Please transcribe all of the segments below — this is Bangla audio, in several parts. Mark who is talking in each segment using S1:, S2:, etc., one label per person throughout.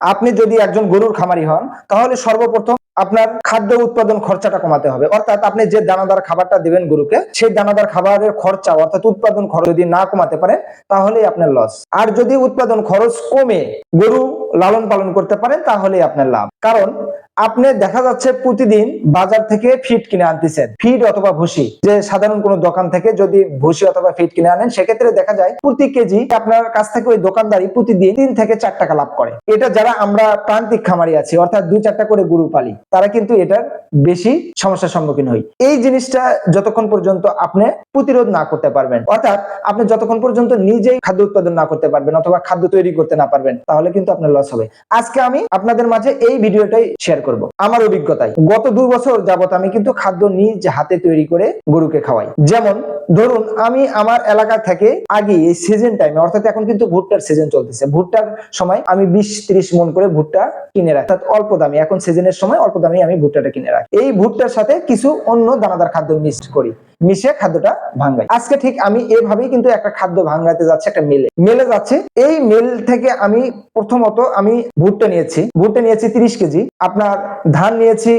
S1: আপনি যদি একজন গরুর খামারি হন, তাহলে সর্বপ্রথম আপনার খাদ্য উৎপাদন খরচাটা কমাতে হবে। অর্থাৎ আপনি যে দানাদার খাবারটা দিবেন গরুকে, সেই দানাদার খাবারের খরচা, অর্থাৎ উৎপাদন খরচ যদি না কমাতে পারেন, তাহলেই আপনার লস আর যদি উৎপাদন খরচ কমে গরু লালন পালন করতে পারেন, তাহলেই আপনার লাভ। কারণ আপনি দেখা যাচ্ছে প্রতিদিন বাজার থেকে ফিড কিনে আনতেছেন। ফিড অথবা ভুসি, যে সাধারণ কোনো দোকান থেকে যদি ভুসি অথবা ফিড কিনে আনেন, সেক্ষেত্রে দেখা যায় প্রতি কেজি আপনার কাছ থেকে ওই দোকানদারি প্রতিদিন তিন থেকে চার টাকা লাভ করে। এটা যারা আমরা প্রান্তিক খামারি আছি, অর্থাৎ দুই চারটা করে গরু পালি, তারা কিন্তু এটার বেশি সমস্যার সম্মুখীন হই এই জিনিসটা যতক্ষণ পর্যন্ত আপনি প্রতিরোধ না করতে পারবেন, অর্থাৎ আপনি যতক্ষণ পর্যন্ত নিজেই খাদ্য উৎপাদন না করতে পারবেন অথবা খাদ্য তৈরি করতে না পারবেন, তাহলে কিন্তু আপনার লস হবে। আজকে আমি আপনাদের মাঝে এই ভিডিওটাই শেয়ার করব। আমার অভিজ্ঞতায়, গত দুই বছর যাবত আমি কিন্তু খাদ্য নিজ হাতে তৈরি করে গরুকে খাওয়াই। যেমন, ধরুন, আমি আমার এলাকা থেকে আগে এই সিজন টাইমে অর্থাৎ এখন কিন্তু ভুট্টার সিজন চলতেছে। ভুট্টার সময় আমি বিশ ত্রিশ মন করে ভুট্টা কিনে রাখি। অর্থাৎ অল্প দামে, এখন সিজনের সময় অল্প দামে আমি ভুট্টাটা কিনে রাখি। এই ভুট্টার সাথে কিছু অন্য দানাদার খাদ্য মিক্সড করি। মিশে খাদ্যটা ভাঙাই আজকে ঠিক আমি এভাবেই কিন্তু একটা খাদ্য ভাঙাতে যাচ্ছে, একটা মেলে। মেলে যাচ্ছে, এই মেল থেকে আমি প্রথমত আমি ভুট্টা নিয়েছি। ভুট্টা নিয়েছি তিরিশ কেজি, আপনার ধান নিয়েছি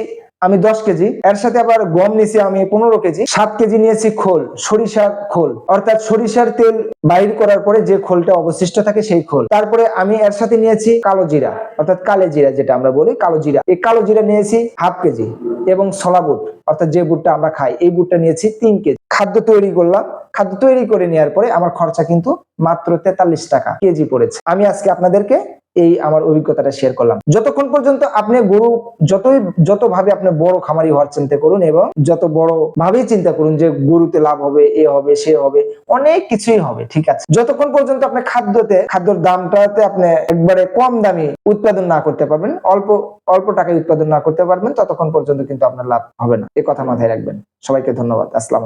S1: আমি দশ কেজি, এর সাথে আবার গম নিয়েছি আমি পনেরো কেজি, সাত কেজি নিয়েছি খোল, সরিষার খোল। অর্থাৎ সরিষার তেল বাইর করার পরে যে খোলটা অবশিষ্ট থাকে সেই খোল। তারপরে আমি এর সাথে নিয়েছি কালো জিরা, অর্থাৎ কালে জিরা যেটা আমরা বলি, কালো জিরা। এই কালো জিরা নিয়েছি হাফ কেজি এবং সলা বুট। অর্থাৎ যে বুটটা আমরা খাই, এই বুটটা নিয়েছি তিন কেজি। খাদ্য তৈরি করলাম। খাদ্য তৈরি করে নেওয়ার পরে আমার খরচা কিন্তু মাত্র তেতাল্লিশ টাকা কেজি পড়েছে। আমি আজকে আপনাদেরকে এই আমার অভিজ্ঞতাটা শেয়ার করলাম। যতক্ষণ পর্যন্ত আপনি গরু যতই যত ভাবে আপনি বড় খামারি হওয়ার চিন্তা করুন এবং যত বড় ভাবেই চিন্তা করুন যে গরুতে লাভ হবে, এ হবে, সে হবে, অনেক কিছুই হবে, ঠিক আছে? যতক্ষণ পর্যন্ত আপনি খাদ্যতে, খাদ্যর দামটাতে আপনি একবারে কম দামি উৎপাদন না করতে পারবেন, অল্প অল্প টাকায় উৎপাদন না করতে পারবেন, ততক্ষণ পর্যন্ত কিন্তু আপনার লাভ হবে না। এ কথা মাথায় রাখবেন। সবাইকে ধন্যবাদ। আসসালাম